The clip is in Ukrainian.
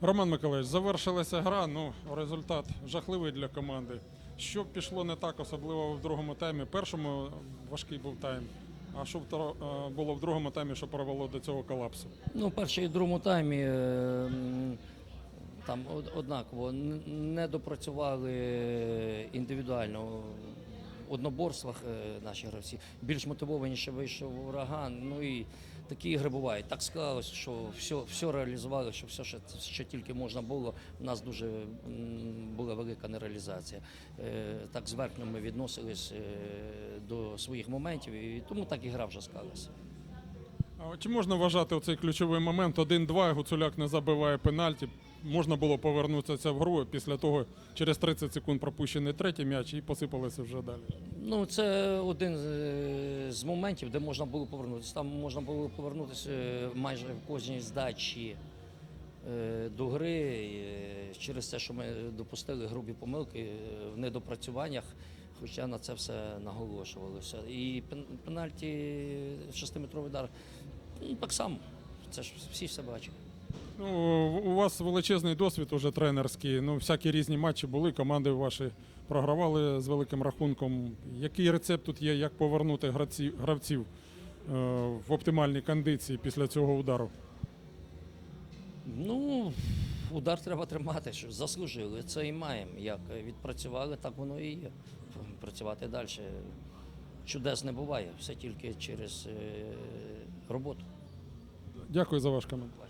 Роман Миколаївич, завершилася гра. Ну, результат жахливий для команди. Що пішло не так, особливо в другому таймі? Першому важкий був тайм. А що е, було в другому таймі, що привело до цього колапсу? Ну, в першій і другому таймі е, там однаково не допрацювали індивідуально в одноборствах е, наші гравці. Більш мотивованіше вийшов ураган. Ну і такі ігри бувають. Так склалось, що все, все реалізували, що все, що, що тільки можна було. У нас дуже була велика нереалізація. Е, Так зверхньо ми відносились е, до своїх моментів, і тому так і гра вже склалася. А чи можна вважати оцей ключовий момент 1-2, Гуцуляк не забиває пенальті. Можна було повернутися в гру після того через 30 секунд пропущений третій м'яч і посипалися вже далі. Ну, це один з- з моментів, де можна було повернутися. Там можна було повернутися е, майже в кожній здачі е, до гри е, через те, що ми допустили грубі помилки е, в недопрацюваннях, хоча на це все наголошувалося. І пенальті, шестиметровий удар, ну, так само. Це ж всі все бачать. Ну, у вас величезний досвід уже тренерський. Ну, всякі різні матчі були, команди ваші програвали з великим рахунком. Який рецепт тут є, як повернути гравців, гравців е, в оптимальній кондиції після цього удару? Ну, удар треба тримати, що заслужили. Це і маємо. Як відпрацювали, так воно і є. Працювати далі. Чудес не буває, все тільки через е, роботу. Дякую за ваш коментар.